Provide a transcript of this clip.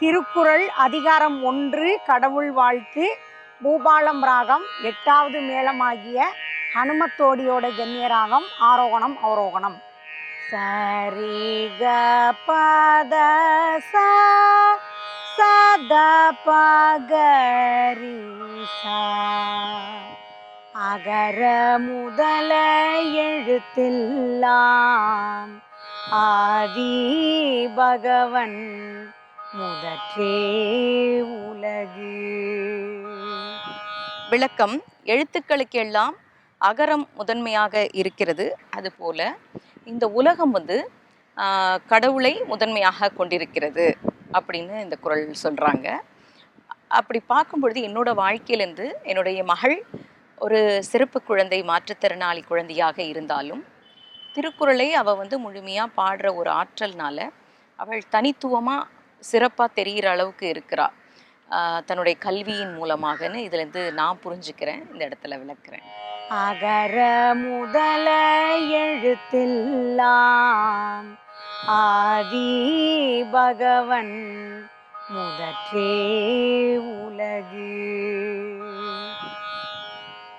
திருக்குறள் அதிகாரம் ஒன்று கடவுள் வாழ்த்து. பூபாலம் ராகம் எட்டாவது மேளமாகிய ஹனுமத்தோடியோட ஜன்னிய ராகம் ஆரோகணம் அவரோகணம். சரிக பத சத பகரி அகர முதல எழுத்தில்லாம் ஆதி பகவன் முதற்றே உலகு. விளக்கம் எழுத்துக்களுக்கெல்லாம் அகரம் முதன்மையாக இருக்கிறது. அதுபோல இந்த உலகம் வந்து கடவுளை முதன்மையாக கொண்டிருக்கிறது அப்படின்னு இந்த குறள் சொல்கிறாங்க அப்படி பார்க்கும் பொழுது என்னோட வாழ்க்கையிலேருந்து என்னுடைய மகள் ஒரு சிறப்பு குழந்தை மாற்றுத்திறனாளி குழந்தையாக இருந்தாலும் திருக்குறளை அவள் வந்து முழுமையாக பாடுற ஒரு ஆற்றல்னால அவள் தனித்துவமாக சிறப்பாக தெரிகிற அளவுக்கு இருக்கிறா. தன்னுடைய கல்வியின் மூலமாகன்னு இதுலேருந்து நான் புரிஞ்சுக்கிறேன் இந்த இடத்துல விளக்குறேன். அகர முதல எழுத்தெல்லாம் ஆதி பகவன் முதற்றே உலகு.